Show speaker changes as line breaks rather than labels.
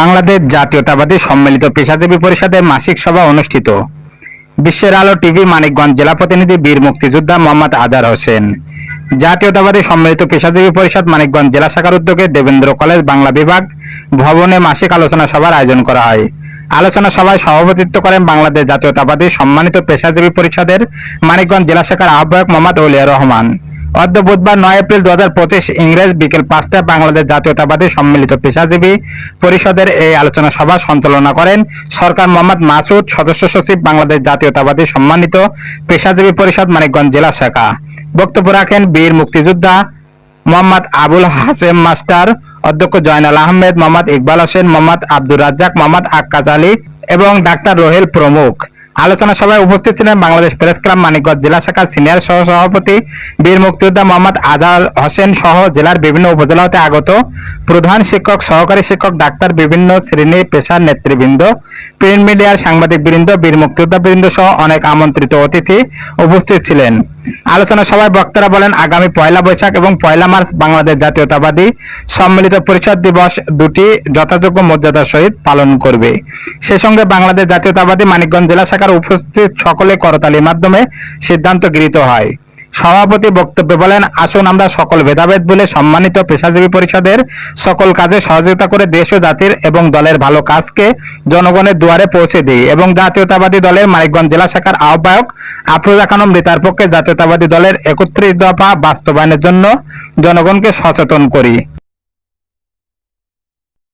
বাংলাদেশ জাতীয়তাবাদী সম্মিলিত পেশাজীবী পরিষদের মাসিক সভা অনুষ্ঠিত। বিশ্বের আলো টিভি মানিকগঞ্জ জেলা প্রতিনিধি বীর মুক্তিযোদ্ধা মোহাম্মদ আজার হোসেন। জাতীয়তাবাদী সম্মিলিত পেশাজীবী পরিষদ মানিকগঞ্জ জেলা শাখার উদ্যোগে দেবেন্দ্র কলেজ, বাংলা বিভাগ ভবনে মাসিক আলোচনা সভার আয়োজন করা হয়। আলোচনা সভায় সভাপতিত্ব করেন বাংলাদেশ জাতীয়তাবাদী সম্মানিত পেশাজীবী পরিষদের মানিকগঞ্জ জেলা শাখার আহ্বায়ক মোহাম্মদ ওলিয়া রহমান। অদ্য বুধবার নয় এপ্রিল দু হাজার পঁচিশ ইংরেজ বিকেল পাঁচটায় বাংলাদেশ জাতীয়তাবাদী সম্মিলিত পেশাজীবী পরিষদের এই আলোচনা সভা সঞ্চালনা করেন সরকার মোহাম্মদ মাসুদ সদস্য সচিব বাংলাদেশ জাতীয়তাবাদী সম্মানিত পেশাজীবী পরিষদ, মানিকগঞ্জ জেলা শাখা। বক্তব্য রাখেন বীর মুক্তিযোদ্ধা মোহাম্মদ আবুল হাসেম মাস্টার, অধ্যক্ষ জয়নাল আহমেদ, মোহাম্মদ ইকবাল হোসেন, মোহাম্মদ আব্দুর রাজ্জাক, মোহাম্মদ আক্কাস আলী এবং ডাক্তার রোহেল প্রমুখ। আলোচনা সভায় উপস্থিত ছিলেন বাংলাদেশ প্রেস ক্লাব মানিকগঞ্জ জেলা শাখার সিনিয়র সহ সভাপতি বীর মুক্তিযোদ্ধা মোহাম্মদ আজাল হোসেন সহ জেলার বিভিন্ন উপজেলা হতে আগত প্রধান শিক্ষক, সহকারী শিক্ষক, ডাক্তার বিভিন্ন শ্রেণি পেশার নেতৃবৃন্দ, প্রিন্ট মিডিয়ার সাংবাদিক বৃন্দ, বীর মুক্তিযোদ্ধা বৃন্দ সহ অনেক আমন্ত্রিত অতিথি উপস্থিত ছিলেন। আলোচনা সভায় বক্তারা বলেন, আগামী পয়লা বৈশাখ এবং পয়লা মার্চ বাংলাদেশ জাতীয়তাবাদী সম্মিলিত পরিষদ দিবস দুটি যথাযোগ্য মর্যাদার সহিত পালন করবে। সে সঙ্গে বাংলাদেশ জাতীয়তাবাদী মানিকগঞ্জ জেলা শাখার উপস্থিত সকলে করতালির মাধ্যমে সিদ্ধান্ত গৃহীত হয়। সভাপতি বক্তব্যে বলেন, আসুন আমরা সকল ভেদাভেদ বলে সম্মানিত পেশাজীবী পরিষদের সকল কাজে সহযোগিতা করে দেশ ও জাতির এবং দলের ভালো কাজকে জনগণের দুয়ারে পৌঁছে দিই এবং জাতীয়তাবাদী দলের মানিকগঞ্জ জেলা শাখার আহ্বায়ক আফরোজা খানম রিতার পক্ষে জাতীয়তাবাদী দলের একত্রিশ দফা বাস্তবায়নের জন্য জনগণকে সচেতন করি।